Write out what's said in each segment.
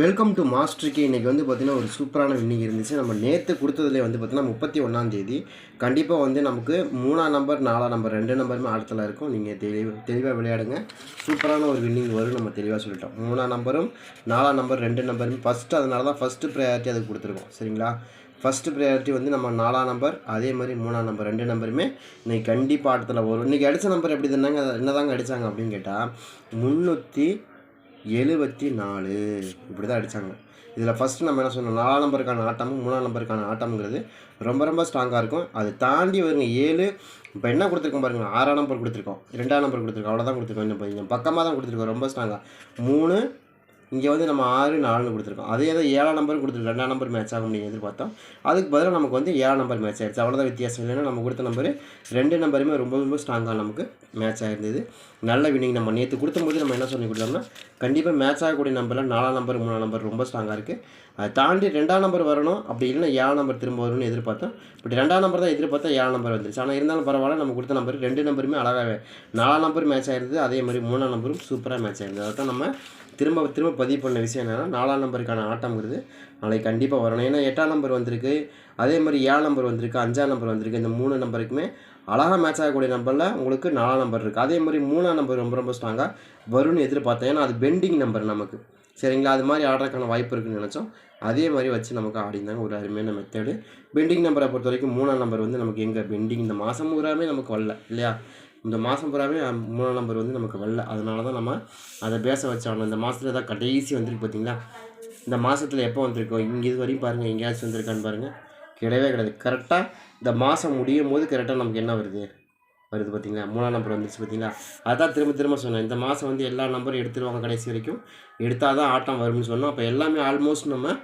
Welcome to மாஸ்டருக்கு இன்றைக்கி வந்து பார்த்திங்கன்னா ஒரு சூப்பரான வின்னிங் இருந்துச்சு. நம்ம நேற்று கொடுத்ததுலேயே வந்து பார்த்திங்கன்னா முப்பத்தி ஒன்றாந்தேதி கண்டிப்பாக வந்து நமக்கு மூணாம் நம்பர் நாலாம் நம்பர் ரெண்டு நம்பருமே ஆட்டத்தில் இருக்கும். நீங்கள் தெளிவாக தெளிவாக விளையாடுங்க. சூப்பரான ஒரு வின்னிங் வரும் நம்ம தெளிவாக சொல்லிட்டோம். மூணாம் நம்பரும் நாலாம் நம்பர் ரெண்டு நம்பருமே ஃபஸ்ட்டு அதனால தான் ஃபஸ்ட்டு ப்ரையாரிட்டி அதுக்கு கொடுத்துருக்கோம். சரிங்களா? ஃபஸ்ட்டு ப்ரையாரிட்டி வந்து நம்ம நாலாம் நம்பர் அதே மாதிரி மூணாம் நம்பர் ரெண்டு நம்பருமே இன்றைக்கி கண்டிப்பாக ஆட்டத்தில் வரும். இன்றைக்கி அடித்த நம்பர் எப்படி தாங்க என்னதாங்க அடித்தாங்க அப்படின்னு கேட்டால் முந்நூற்றி எழுபத்தி நாலு இப்படி தான் அடித்தாங்க இதில் ஃபஸ்ட்டு நம்ம என்ன சொன்னோம் நாலாம் நம்பருக்கான ஆட்டமும் மூணாம் நம்பருக்கான ஆட்டம்ங்கிறது ரொம்ப ரொம்ப ஸ்ட்ராங்காக இருக்கும். அதை தாண்டி வருங்க ஏழு. இப்போ என்ன கொடுத்துருக்கோம் பாருங்கள் ஆறாம் நம்பர் கொடுத்துருக்கோம். ரெண்டாம் நம்பர் கொடுத்துருக்கோம். அவ்வளோதான் கொடுத்துருக்கோம். இன்னும் பக்கமாக தான் கொடுத்துருக்கோம். ரொம்ப ஸ்ட்ராங்காக மூணு இங்கே வந்து நம்ம ஆறு நாலுன்னு கொடுத்துருக்கோம். அதே தான் ஏழாம் நம்பர் கொடுத்துருக்கோம். ரெண்டாம் நம்பர் மேட்ச் ஆகும் அப்படின்னு எதிர்பார்த்தோம். அதுக்கு பதிலாக நமக்கு வந்து ஏழாம் நம்பர் மேட்ச் ஆயிடுச்சு. அவ்வளோதான் வித்தியாசம். இல்லைன்னா நம்ம கொடுத்த நம்பர் ரெண்டு நம்பருமே ரொம்ப ரொம்ப ஸ்ட்ராங்காக நமக்கு மேட்ச் ஆகிருந்தது நல்ல வினிங் நம்ம நேற்று கொடுத்தபோது நம்ம என்ன சொல்லி கொடுத்தோம்னா கண்டிப்பாக மேட்ச் ஆகக்கூடிய நம்பரில் நாலாம் நம்பர் மூணாம் நம்பர் ரொம்ப ஸ்ட்ராங்காக இருக்குது அதை தாண்டி ரெண்டாம் நம்பர் வரணும். அப்படி இல்லைன்னா ஏழாம் நம்பர் திரும்ப வரும்னு எதிர்பார்த்தோம். பட் ரெண்டாம் நம்பர் தான் எதிர்பார்த்தா ஏழாம் நம்பர் வந்துருச்சு. ஆனால் இருந்தாலும் பரவாயில்ல நம்ம கொடுத்த நம்பர் ரெண்டு நம்பருமே அழகாக நாலாம் நம்பர் மேட்ச் ஆயிருந்தது. அதே மாதிரி மூணாம் நம்பரும் சூப்பராக மேட்ச் ஆயிருந்தது. அதை தான் நம்ம திரும்ப திரும்ப பதிவு பண்ண விஷயம் என்னென்னா நாலாம் நம்பருக்கான ஆட்டம்ங்கிறது நாளைக்கு கண்டிப்பாக வரணும். ஏன்னா எட்டாம் நம்பர் வந்திருக்கு அதே மாதிரி ஏழாம் நம்பர் வந்திருக்கு அஞ்சாம் நம்பர் வந்திருக்கு. இந்த மூணு நம்பருக்குமே அழகாக மேட்ச் ஆகக்கூடிய நம்பரில் உங்களுக்கு நாலாம் நம்பர் இருக்குது அதே மாதிரி மூணாம் நம்பர் ரொம்ப ரொம்ப ஸ்ட்ராங்காக வரும்னு எதிர்பார்த்தேன். ஏன்னா அது பெண்டிங் நம்பர் நமக்கு. சரிங்களா? அது மாதிரி ஆடுறதுக்கான வாய்ப்பு இருக்குன்னு நினச்சோம். அதே மாதிரி வச்சு நமக்கு ஆடிந்தாங்க ஒரு அருமையான மெத்தேடு பெண்டிங் நம்பரை பொறுத்த வரைக்கும் மூணாம் நம்பர் வந்து நமக்கு எங்கே பெண்டிங் இந்த மாதம் பூராமே நமக்கு வரல இல்லையா? இந்த மாதம் பூராவே மூணாம் நம்பர் வந்து நமக்கு வரல. அதனால தான் நம்ம அதை பேச வச்சாகணும். இந்த மாதத்துல தான் கடைசி வந்துருக்கு பார்த்தீங்களா இந்த மாதத்தில் எப்போ வந்திருக்கோம் இங்கே இது வரையும் பாருங்கள் எங்கேயாச்சும் வந்திருக்கான்னு பாருங்கள் கிடையவே கிடையாது. கரெக்டாக இந்த மாதம் முடியும் போது கரெக்டாக நமக்கு என்ன வருது? வருது பார்த்தீங்களா மூணாம் நம்பர் வந்துருச்சு பார்த்தீங்களா அதான் திரும்ப திரும்ப சொன்னேன். இந்த மாதம் வந்து எல்லா நம்பரும் எடுத்துருவாங்க கடைசி வரைக்கும். எடுத்தால் தான் ஆட்டம் வரும்னு சொன்னோம். அப்போ எல்லாமே ஆல்மோஸ்ட் நம்ம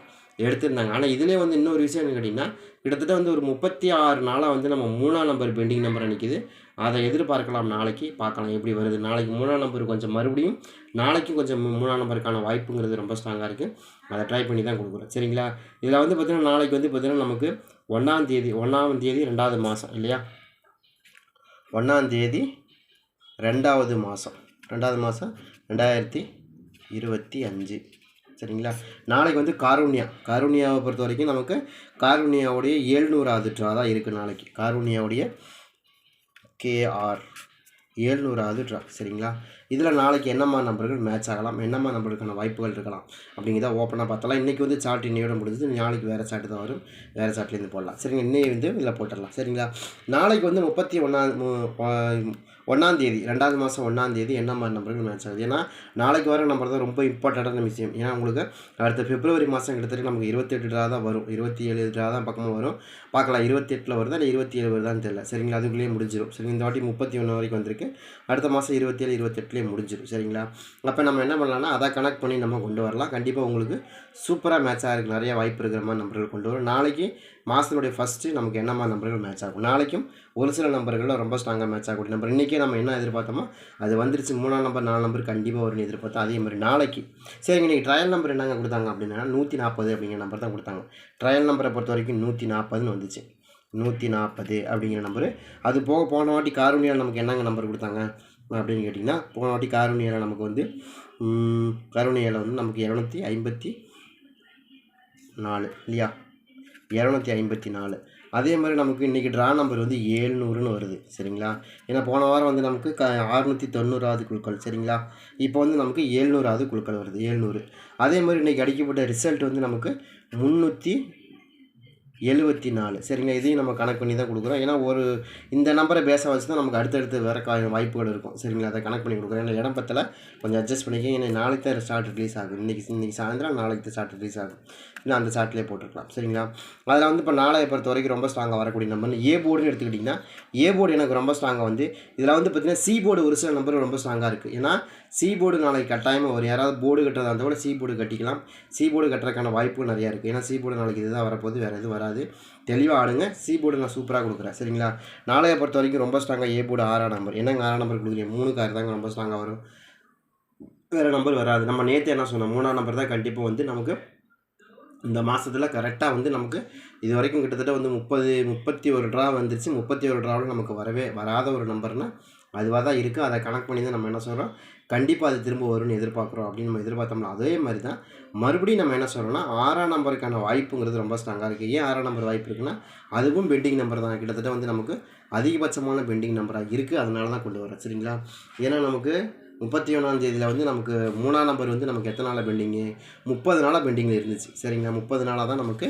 எடுத்திருந்தாங்க. ஆனால் இதுலேயே வந்து இன்னொரு விஷயம் என்ன கேட்டிங்கன்னா கிட்டத்தட்ட வந்து ஒரு முப்பத்தி ஆறு நாளாக வந்து நம்ம மூணாம் நம்பர் பெண்டிங் நம்பர் நிற்கிது அதை எதிர்பார்க்கலாம். நாளைக்கு பார்க்கலாம் எப்படி வருது. நாளைக்கு மூணாம் நம்பர் கொஞ்சம் மறுபடியும் நாளைக்கும் கொஞ்சம் மூணாம் நம்பருக்கான வாய்ப்புங்கிறது ரொம்ப ஸ்ட்ராங்காக இருக்குது அதை ட்ரை பண்ணி தான் கொடுக்குறோம். சரிங்களா? இதில் வந்து பார்த்திங்கன்னா நாளைக்கு வந்து பார்த்திங்கன்னா நமக்கு ஒன்றாம் தேதி ஒன்றாம் தேதி ரெண்டாவது மாதம் இல்லையா? ஒன்றாம் தேதி ரெண்டாவது மாதம் ரெண்டாவது மாதம் ரெண்டாயிரத்தி இருபத்தி அஞ்சு. சரிங்களா? நாளைக்கு வந்து காருண்யா. காருண்யாவை பொறுத்த வரைக்கும் நமக்கு காருண்யாவுடைய ஏழ்நூறாவது ட்ரா தான் இருக்குது நாளைக்கு. காருண்யாவுடைய கேஆர் ஏழ்நூறாவது ட்ரா சரிங்களா? இதில் நாளைக்கு என்னம்மா நம்பர்கள் மேட்ச் ஆகலாம்? என்னம்மா நம்பருக்கான வாய்ப்புகள் இருக்கலாம்? அப்படிங்கிறத ஓப்பனாக பார்த்தலாம் இன்றைக்கி வந்து சார்ட் இன்னையோட முடிஞ்சது. நாளைக்கு வேறு சார்ட்டு தான் வரும். வேறு சார்ட்லேருந்து போடலாம். சரிங்க இன்னைக்கு வந்து இதில் போட்டுடலாம். சரிங்களா? நாளைக்கு வந்து முப்பத்தி ஒன்றாம் ஒன்றாந்தேதி ரெண்டாவது மாதம் ஒன்றாந்தேதி என்ன மாதிரி நம்பர்கள் மேட்ச் ஆகுது? ஏன்னா நாளைக்கு வர நம்பர் தான் ரொம்ப இம்பார்ட்டண்ட்டான விஷயம். ஏன்னா உங்களுக்கு அடுத்த பிப்ரவரி மாதம் கிட்டத்தட்ட நமக்கு இருபத்தெட்டு ட்ரா தான் வரும். இருபத்தி ஏழு ட்ரா தான் பக்கமாக வரும். பார்க்கலாம் இருபத்தெட்டில் வருதா இல்லை இருபத்தி ஏழு வருதான்னு தெரியல. சரிங்களா? அதுக்குள்ளேயே முடிஞ்சிடும் சரி இந்த வாட்டி முப்பத்தி ஒன்று வரைக்கும் வந்திருக்கு. அடுத்த மாதம் இருபத்தேழு இருபத்தெட்டுலேயே முடிஞ்சிடும் சரிங்களா? அப்போ நம்ம என்ன பண்ணலாம்னா அதை கனெக்ட் பண்ணி நம்ம கொண்டு வரலாம். கண்டிப்பாக உங்களுக்கு சூப்பராக மேட்ச் இருக்குது நிறைய வாய்ப்பு இருக்கிற மாதிரி நம்பர்கள் கொண்டு வரும். நாளைக்கு மாதத்துடைய ஃபஸ்ட்டு நமக்கு என்ன மாதிரி நம்பர்கள் மேட்ச் ஆகும்? நாளைக்கும் ஒரு சில நம்பர்களில் ரொம்ப ஸ்ட்ராங்காக மேட்ச் ஆகக்கூடிய நம்பர். இன்றைக்கே நம்ம என்ன எதிர்பார்த்தோமோ அது வந்துருச்சு. மூணாம் நம்பர் நாலு நம்பர் கண்டிப்பாக வரும்னு எதிர்பார்த்தோம் அதே மாதிரி நாளைக்கு. சரிங்க இன்றைக்கி ட்ரையல் நம்பர் என்னங்க கொடுத்தாங்க அப்படின்னா நூற்றி நாற்பது அப்படிங்கிற நம்பர் தான் கொடுத்தாங்க. ட்ரையல் நம்பரை பொறுத்த வரைக்கும் நூற்றி நாற்பதுன்னு வந்துச்சு. நூற்றி நாற்பது அப்படிங்கிற நம்பரு அது போக போன வாட்டி காரூணியால் நமக்கு என்னங்க நம்பர் கொடுத்தாங்க? அப்படின்னு கேட்டிங்கன்னா போன வாட்டி காரூணியால் நமக்கு வந்து கருணையில் வந்து நமக்கு இரநூத்தி ஐம்பத்தி நாலு இல்லையா? இரநூத்தி ஐம்பத்தி நாலு. அதே மாதிரி நமக்கு இன்றைக்கி ட்ரா நம்பர் வந்து ஏழ்நூறுன்னு வருது சரிங்களா? ஏன்னா போன வாரம் வந்து நமக்கு க அறுநூற்றி தொண்ணூறாவது குழுக்கள் சரிங்களா? இப்போ வந்து நமக்கு ஏழ்நூறாவது குழுக்கள் வருது ஏழ்நூறு. அதே மாதிரி இன்றைக்கி அடிக்கப்பட்ட ரிசல்ட் வந்து நமக்கு முந்நூற்றி எழுபத்தி நாலு சரிங்களா? இதையும் நம்ம கணக்கு பண்ணி தான் கொடுக்குறோம். ஏன்னா ஒரு இந்த நம்பரை பேச வச்சு தான் நமக்கு அடுத்தடுத்து வேறு கா வாய்ப்புகள் இருக்கும். சரிங்களா? அதை கணக்கு பண்ணி கொடுக்குறோம். ஏன்னா இடம் பத்தில். கொஞ்சம் அட்ஜஸ்ட் பண்ணிக்க ஏன்னா நாளைக்கு தான் ஸ்டார்ட் ரிலீஸ் ஆகும். இன்றைக்கி இன்றைக்கி சாயந்தரம் நாளைக்கு தான் ஸ்டார்ட் ரிலீஸ் ஆகும். இல்லை அந்த சார்ட்லேயே போட்டுருக்கலாம். சரிங்களா? அதில் வந்து இப்போ நாளைய பொறுத்த வரைக்கும் ரொம்ப ஸ்ட்ராங்காக வரக்கூடிய நம்பர் ஏ போர்டுன்னு எடுத்துக்கிட்டிங்கன்னா ஏ போர்டு எனக்கு ரொம்ப ஸ்ட்ராங்காக வந்து இதில் வந்து பார்த்திங்கன்னா சி போர்டு ஒரு சில நம்பர் ரொம்ப ஸ்ட்ராங்காக இருக்குது ஏன்னா சி போர்டு நாளைக்கு கட்டாயமாக வரும். யாராவது போர்டு கட்டுறதா இருந்தால் கூட சி போர்டு கட்டிக்கலாம். சி போர்டு கட்டுறதுக்கான வாய்ப்பு நிறையா இருக்குது ஏன்னா சி போர்டு நாளைக்கு இதுதான் வரப்போகுது வேறு எதுவும் வராது. தெளிவாக ஆடுங்க. சி போர்டு நான் சூப்பராக கொடுக்குறேன். சரிங்களா? நாளைய பொறுத்த வரைக்கும் ரொம்ப ஸ்ட்ராங்காக ஏ போர்டு ஆறாம் நம்பர் என்னங்க ஆறாம் நம்பர் கொடுக்குறீங்க? மூணு கார் தாங்க ரொம்ப ஸ்ட்ராங்காக வரும். வேறு நம்பர் வராது. நம்ம நேற்று என்ன சொன்னோம்? மூணாம் நம்பர் தான் கண்டிப்பாக வந்து நமக்கு இந்த மாதத்தில் கரெக்டாக வந்து நமக்கு இது வரைக்கும் கிட்டத்தட்ட வந்து முப்பது முப்பத்தி ஒரு ட்ரா வந்துருச்சு. முப்பத்தி ஒரு ட்ராவில் நமக்கு வரவே வராத ஒரு நம்பர்னால் அதுவாக தான் இருக்குது அதை கணக்கு பண்ணி தான் நம்ம என்ன சொல்கிறோம் கண்டிப்பாக அது திரும்ப வரும்னு எதிர்பார்க்குறோம் அப்படின்னு நம்ம எதிர்பார்த்தோம்னா அதே மாதிரி தான் மறுபடியும் நம்ம என்ன சொல்கிறோம்னா ஆறாம் நம்பருக்கான வாய்ப்புங்கிறது ரொம்ப ஸ்ட்ராங்காக இருக்குது ஏன் ஆறாம் நம்பர் வாய்ப்பு இருக்குன்னா அதுவும் பெண்டிங் நம்பர் தான். கிட்டத்தட்ட வந்து நமக்கு அதிகபட்சமான பெண்டிங் நம்பராக இருக்குது அதனால தான் கொண்டு வரேன் சரிங்களா? ஏன்னா நமக்கு முப்பத்தி ஒன்றாம் தேதியில் வந்து நமக்கு மூணாம் நம்பர் வந்து நமக்கு எத்தனை நாளாக பெண்டிங்கு முப்பது நாளாக பெண்டிங்கில் இருந்துச்சு. சரிங்களா? முப்பது நாளாக தான் நமக்கு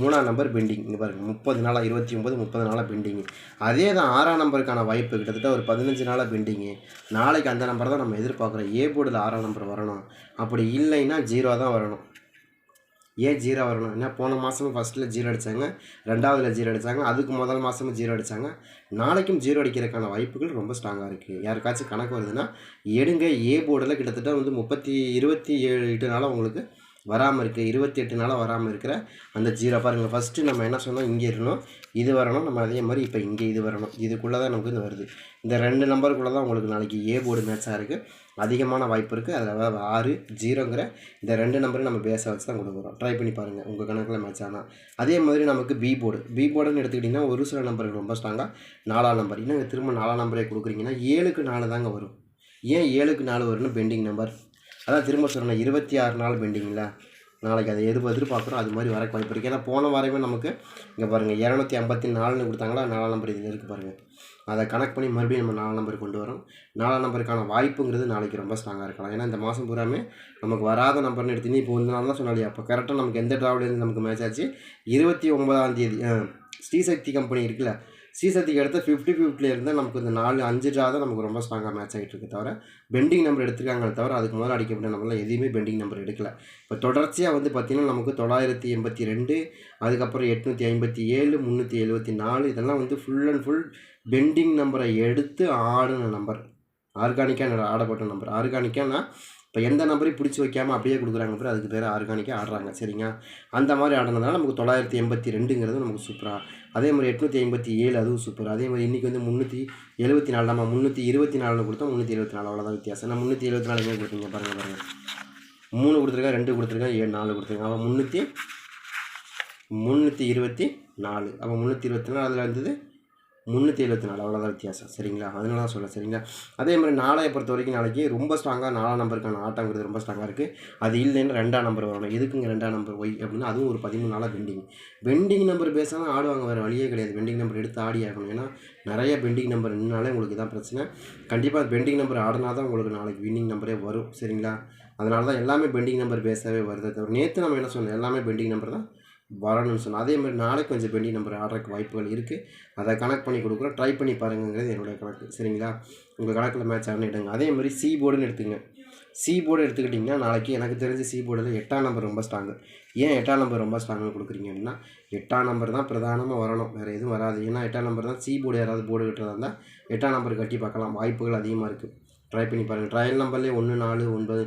மூணாம் நம்பர் பெண்டிங் இங்கே பாருங்கள் முப்பது நாளாக இருபத்தி ஒம்பது முப்பது நாளாக பெண்டிங்கு அதே தான் ஆறாம் நம்பருக்கான வாய்ப்பு கிட்டத்தட்ட ஒரு பதினஞ்சு நாளாக பெண்டிங்கு நாளைக்கு அந்த நம்பர் தான் நம்ம எதிர்பார்க்குறோம். ஏ போர்டில் ஆறாம் நம்பர் வரணும். அப்படி இல்லைன்னா ஜீரோ தான் வரணும். ஏன் ஜீரோ வரணும்? ஏன்னா போன மாதமும் ஃபஸ்ட்டில் ஜீரோ அடித்தாங்க ரெண்டாவதுல ஜீரோ அடித்தாங்க அதுக்கு முதல் மாதமும் ஜீரோ அடித்தாங்க நாளைக்கும் ஜீரோ அடிக்கிறதுக்கான வாய்ப்புகள் ரொம்ப ஸ்ட்ராங்காக இருக்குது யாருக்காச்சும் கணக்கு வருதுன்னா எடுங்க. ஏ போர்டில் கிட்டத்தட்ட வந்து முப்பத்தி இருபத்தி ஏழு எட்டு நாளாக உங்களுக்கு வராமல் இருக்குது இருபத்தி எட்டு நாளாக வராமல் இருக்கிற அந்த ஜீரோ பாருங்கள் ஃபஸ்ட்டு நம்ம என்ன சொன்னோம்? இங்கே இருக்கணும் இது வரணும் நம்ம அதே மாதிரி இப்போ இங்கே இது வரணும். இதுக்குள்ளே தான் நமக்கு இது வருது. இந்த ரெண்டு நம்பருக்குள்ளே தான் உங்களுக்கு நாளைக்கு ஏ போர்டு மேட்சாக இருக்குது அதிகமான வாய்ப்பு இருக்குது அதில் அதாவது ஆறு ஜீரோங்கிற இந்த ரெண்டு நம்பரையும் நம்ம பேஸை வச்சு தான் கொடுக்குறோம் ட்ரை பண்ணி பாருங்கள் உங்கள் கணக்கில் மேட்ச் ஆனால் அதே மாதிரி நமக்கு பி போர்டு பி போர்டுன்னு எடுத்துக்கிட்டிங்கன்னா ஒரு சில நம்பருக்கு ரொம்ப ஸ்ட்ராங்காக நாலாம் நம்பர் இன்னும் திரும்ப நாலாம் நம்பரே கொடுக்குறீங்கன்னா ஏழுக்கு நாலு தாங்க வரும். ஏன் ஏழுக்கு நாலு வரும்னு பெண்டிங் நம்பர் அதான் திரும்ப சொல்கிறேன் இருபத்தி ஆறு நாள் பெண்டிங்கில் நாளைக்கு அதை எது எதிர்பார்க்குறோம். அது மாதிரி வரக்கு வாய்ப்பு இருக்குது ஏன்னா போன வாரமே நமக்கு இங்கே பாருங்கள் இரநூத்தி ஐம்பத்தி நாலுன்னு கொடுத்தாங்களா? நாலாம் நம்பர் இதில் இருக்குது பாருங்கள் அதை கனெக்ட் பண்ணி மறுபடியும் நம்ம நாலு நம்பர் கொண்டு வரோம். நாலாம் நம்பருக்கான வாய்ப்புங்கிறது நாளைக்கு ரொம்ப ஸ்ட்ராங்காக இருக்கலாம். ஏன்னா இந்த மாதம் பூராமே நமக்கு வராத நம்பர்னு எடுத்து இப்போ வந்து நாள் தான் சொன்னாலே அப்போ கரெக்டாக நமக்கு எந்த டிராவலேருந்து நமக்கு மேட்ச் ஆச்சு? இருபத்தி ஒன்பதாம் தேதி ஸ்ரீசக்தி கம்பெனி இருக்குல்ல சீசத்துக்கு அடுத்த ஃபிஃப்டி ஃபிஃப்டியில் இருந்தால் நமக்கு இந்த நாலு அஞ்சு ட்ரா தான் நமக்கு ரொம்ப ஸ்ட்ராங்காக மேட்ச் ஆகிட்டு இருக்கு தவிர பெண்டிங் நம்பர் எடுத்துருக்காங்களே தவிர அதுக்கு முதல்ல அடிக்கப்பட்ட நம்பர்லாம் எதையுமே பெண்டிங் நம்பர் எடுக்கல. இப்போ தொடர்ச்சியாக வந்து பார்த்திங்கன்னா நமக்கு தொள்ளாயிரத்தி எண்பத்தி ரெண்டு அதுக்கப்புறம் எட்நூற்றி ஐம்பத்தி ஏழு முந்நூற்றி எழுபத்தி நாலு இதெல்லாம் வந்து ஃபுல் அண்ட் ஃபுல் பெண்டிங் நம்பரை எடுத்து ஆடின நம்பர் ஆர்கானிக்காக ஆடப்பட்ட நம்பர் ஆர்கானிக்கானா இப்போ எந்த நம்பரையும் பிடிச்சி வைக்காமல் அப்படியே கொடுக்குறாங்க பேர் அதுக்கு பேர் ஆர்கானிக்காக ஆடுறாங்க. சரிங்க அந்த மாதிரி ஆடினதுனால நமக்கு தொள்ளாயிரத்தி எண்பத்தி ரெண்டுங்கிறது நமக்கு சூப்பராக அதே மாதிரி எட்நூற்றி ஐம்பத்தி ஏழு அதுவும் சூப்பர் அதே மாதிரி இன்றைக்கி வந்து முந்நூற்றி எழுபத்தி நாலு நம்ம முந்நூற்றி இருபத்தி நாலில் கொடுத்தோம் முந்நூற்றி எழுபத்தி நாலு அவ்வளோதான் வித்தியாசம். நான் முந்நூற்றி எழுபத்தி நாலு கொடுத்தீங்க? பாருங்கள் பாருங்கள் மூணு கொடுத்துருக்கேன் ரெண்டு கொடுத்துருக்கேன் ஏழு நாலு கொடுத்துருக்கேன் அவன் முந்நூற்றி முந்நூற்றி இருபத்தி நாலு. அப்போ முந்நூற்றி இருபத்தி நாலு அதில் இருந்தது முந்நூற்றி எழுபத்தி நாலு அவ்வளோதான் வித்தியாசம். சரிங்களா? அதனால தான் சொல்ல சரிங்களா? அதே மாதிரி நாளையை பொறுத்த வரைக்கும் நாளைக்கு ரொம்ப ஸ்ட்ராங்காக நாலாம் நம்பருக்கான ஆட்டங்கிறது ரொம்ப ஸ்ட்ராங்காக இருக்குது அது இல்லைன்னு ரெண்டாம் நம்பர் வரணும். எதுக்குங்க ரெண்டாம் நம்பர் ஒய் அப்படின்னா அதுவும் ஒரு பதிமூணு நாளாக பெண்டிங் பெண்டிங் நம்பர் பேசாமல் ஆடுவாங்க வேறு வழியே கிடையாது. பெண்டிங் நம்பர் எடுத்து ஆடி ஆகணும். ஏன்னா நிறைய பெண்டிங் நம்பர் நின்னாலே உங்களுக்கு இதான் பிரச்சனை. கண்டிப்பாக பெண்டிங் நம்பர் ஆடினா தான் உங்களுக்கு நாளைக்கு வின்னிங் நம்பரே வரும். சரிங்களா? அதனால தான் எல்லாமே பெண்டிங் நம்பர் பேசவே வருது நேற்று நம்ம என்ன சொன்னோம்? எல்லாமே பெண்டிங் நம்பர் தான். வரணும்னு சொன்னால் அதே மாதிரி நாளைக்கு கொஞ்சம் பெண்டி நம்பர் ஆடுறதுக்கு வாய்ப்புகள் இருக்குது அதை கனெக்ட் பண்ணி கொடுக்குறோம். ட்ரை பண்ணி பாருங்கிறது என்னுடைய கணக்கு. சரிங்களா? உங்கள் கணக்கில் மேட்ச் ஆனிடுங்க அதே மாதிரி சி போர்டுன்னு எடுத்துங்க. சி போர்டு எடுத்துக்கிட்டிங்கன்னா நாளைக்கு எனக்கு தெரிஞ்ச சி போர்டில் எட்டாம் நம்பர் ரொம்ப ஸ்ட்ராங்கு ஏன் எட்டாம் நம்பர் ரொம்ப ஸ்ட்ராங்காக கொடுக்குறீங்க அப்படின்னா எட்டாம் நம்பர் தான் பிரதானமாக வரணும். வேறு எதுவும் வராது. ஏன்னா எட்டாம் நம்பர் தான் சி போர்டு யாராவது போர்டு கட்டுறதா இருந்தால் எட்டாம் நம்பர் கட்டி பார்க்கலாம். வாய்ப்புகள் அதிகமாக இருக்குது ட்ரை பண்ணி பாருங்கள் ட்ரையல் நம்பர்லேயே ஒன்று நாலு ஒன்பது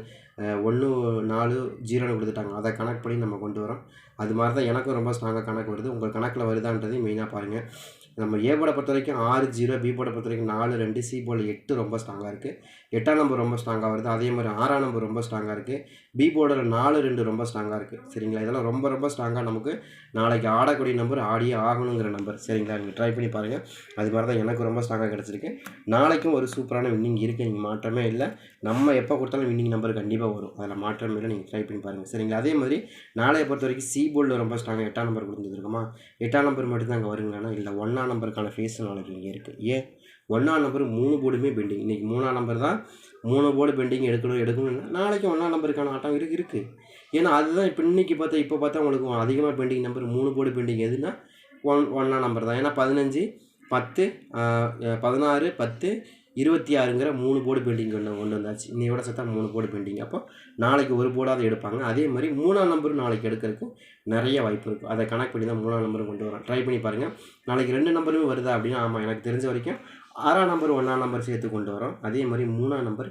ஒன்று நாலு ஜீரோன்னு கொடுத்துட்டாங்க. அதை கனெக்ட் பண்ணி நம்ம கொண்டு வரோம். அது மாதிரி தான் எனக்கும் ரொம்ப ஸ்ட்ராங்காக கணக்கு வருது. உங்கள் கணக்கில் வருதான்றதையும் மெயினாக பாருங்கள் நம்ம ஏ போர்டை பொறுத்த வரைக்கும் ஆறு ஜீரோ பி போர்டை பொறுத்த வரைக்கும் நாலு ரெண்டு சி போர்டில் எட்டு ரொம்ப ஸ்ட்ராங்காக இருக்குது எட்டாம் நம்பர் ரொம்ப ஸ்ட்ராங்காக வருது. அதே மாதிரி ஆறாம் நம்பர் ரொம்ப ஸ்ட்ராங்காக இருக்குது பி போர்டில் நாலு ரெண்டு ரொம்ப ஸ்ட்ராங்காக இருக்குது சரிங்களா? இதெல்லாம் ரொம்ப ரொம்ப ஸ்ட்ராங்காக நமக்கு நாளைக்கு ஆடக்கூடிய நம்பர் ஆடியே ஆகணுங்கிற நம்பர் சரிங்களா? நீங்கள் ட்ரை பண்ணி பாருங்கள் அது மாதிரி தான் எனக்கு ரொம்ப ஸ்ட்ராங்காக கிடச்சிருக்கு. நாளைக்கும் ஒரு சூப்பரான வின்னிங் இருக்குது நீங்கள் மாற்றமே இல்லை. நம்ம எப்போ கொடுத்தாலும் வின்னிங் நம்பர் கண்டிப்பாக வரும். அதில் மாற்றமே இல்லை. நீங்கள் ட்ரை பண்ணி பாருங்கள் சரிங்களா? அதே மாதிரி நாளைய பொறுத்த வரைக்கும் சி போர்டில் ரொம்ப ஸ்ட்ராங்காக எட்டாம் நம்பர் கொடுத்துருக்கோமா? எட்டாம் நம்பர் மட்டும் தான் அங்கே வருங்களானா? இல்லை ஒன்றாம் நம்பருக்கான ஃபேஸ் நாளைக்கு இங்கே இருக்குது ஏன்? ஒன்றாம் நம்பர் மூணு போர்டுமே பெண்டிங் இன்றைக்கி மூணாம் நம்பர் தான். மூணு போர்டு பெண்டிங் எடுக்கணும் எடுக்கணும்னா நாளைக்கு ஒன்றாம் நம்பருக்கான ஆட்டம் இருக்கு. இருக்குது ஏன்னா அதுதான் இப்போ இன்றைக்கி பார்த்தா இப்போ பார்த்தா உங்களுக்கு அதிகமாக பெண்டிங் நம்பர் மூணு போர்டு பெண்டிங் எதுனா ஒன் ஒன்றாம் நம்பர் தான். ஏன்னா பதினஞ்சு பத்து பதினாறு பத்து இருபத்தி ஆறுங்கிற மூணு போர்டு பெண்டிங் ஒன்று ஒன்று வந்தாச்சு. இன்னையோட சேர்த்தா மூணு போர்டு பெண்டிங் அப்போ நாளைக்கு ஒரு போர்டாவது எடுப்பாங்க. அதே மாதிரி மூணாம் நம்பரும் நாளைக்கு எடுக்கிறதுக்கும் நிறைய வாய்ப்பு இருக்கும் அதை கணக்கு பண்ணி தான் மூணாம் நம்பரும் கொண்டு வரோம் ட்ரை பண்ணி பாருங்கள் நாளைக்கு ரெண்டு நம்பருமே வருதா அப்படின்னா ஆமாம் எனக்கு தெரிஞ்ச வரைக்கும் ஆறாம் நம்பர் ஒன்றாம் நம்பர் சேர்த்து கொண்டு வரோம். அதே மாதிரி மூணாம் நம்பர்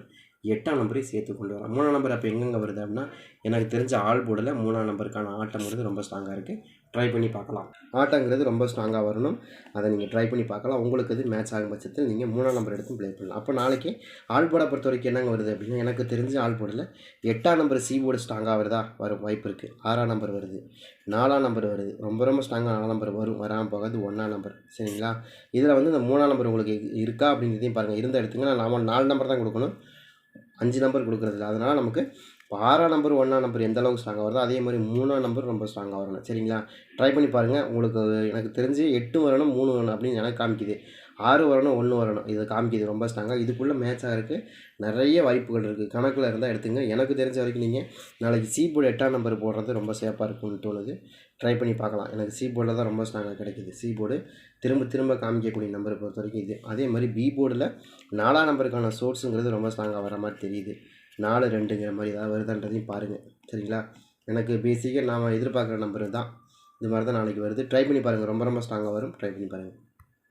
எட்டாம் நம்பரையும் சேர்த்து கொண்டு வரோம். மூணாம் நம்பர் அப்போ எங்கெங்கே வருது அப்படின்னா எனக்கு தெரிஞ்ச ஆள் போர்டில் மூணாம் நம்பருக்கான ஆட்டம்ங்கிறது ரொம்ப ஸ்ட்ராங்காக இருக்குது ட்ரை பண்ணி பார்க்கலாம். ஆட்டங்கிறது ரொம்ப ஸ்ட்ராங்காக வரணும். அதை நீங்கள் ட்ரை பண்ணி பார்க்கலாம். உங்களுக்கு இது மேட்ச் ஆகும் பட்சத்தில் நீங்கள் மூணாம் நம்பர் எடுத்து ப்ளே பண்ணலாம். அப்போ நாளைக்கு ஆள் போர்டை பொறுத்த வரைக்கும் என்னங்க வருது அப்படின்னா எனக்கு தெரிஞ்ச ஆள் போர்டில் எட்டாம் நம்பர் சி போர்டு ஸ்ட்ராங்காக வருதா? வரும். வாய்ப்பு இருக்குது ஆறாம் நம்பர் வருது. நாலாம் நம்பர் வருது. ரொம்ப ரொம்ப ஸ்ட்ராங்காக நாலாம் நம்பர் வரும். வராமல் போகாது. ஒன்றாம் நம்பர் சரிங்களா? இதில் வந்து இந்த மூணாம் நம்பர் உங்களுக்கு இருக்கா அப்படிங்கிறதையும் பாருங்கள் இருந்த எடுத்துங்க நாம நாலு நம்பர் தான் கொடுக்கணும். அஞ்சு நம்பர் கொடுக்குறதில்ல. அதனால் நமக்கு இப்போ ஆறாம் நம்பர் ஒன்றாம் நம்பர் எந்த அளவுக்கு ஸ்ட்ராங்காக வருதோ அதே மாதிரி மூணாம் நம்பர் ரொம்ப ஸ்ட்ராங்காக வரணும். சரிங்களா? ட்ரை பண்ணி பாருங்கள் உங்களுக்கு எனக்கு தெரிஞ்சு எட்டு வரணும் மூணு வரணும் அப்படின்னு எனக்கு காமிக்குது. ஆறு வரணும் ஒன்று வரணும். இது காமிக்குது. ரொம்ப ஸ்ட்ராங்காக இதுக்குள்ளே மேட்ச் ஆகிறதுக்கு நிறைய வாய்ப்புகள் இருக்குது கணக்கில் இருந்தால் எடுத்துங்க. எனக்கு தெரிஞ்ச வரைக்கும் நீங்கள் நாளைக்கு சி போர்டு எட்டாம் நம்பர் போடுறது ரொம்ப சேஃபாக இருக்கும்னு தோணுது. ட்ரை பண்ணி பார்க்கலாம். எனக்கு சி போர்டில் தான் ரொம்ப ஸ்ட்ராங்காக கிடைக்குது. சி போர்டு திரும்ப திரும்ப காமிக்கக்கூடிய நம்பரை பொறுத்த வரைக்கும் இது. அதே மாதிரி பி போர்டில் நாலாம் நம்பருக்கான சோர்ஸுங்கிறது ரொம்ப ஸ்ட்ராங்காக வர மாதிரி தெரியுது. நாலு ரெண்டுங்கிற மாதிரி ஏதாவது வருதான்றதையும் பாருங்கள் சரிங்களா? எனக்கு பேசிக்காக நாம் எதிர்பார்க்குற நம்பர் தான் இது மாதிரி தான் நாளைக்கு வருது. ட்ரை பண்ணி பாருங்கள் ரொம்ப ரொம்ப ஸ்ட்ராங்காக வரும். ட்ரை பண்ணி பாருங்கள்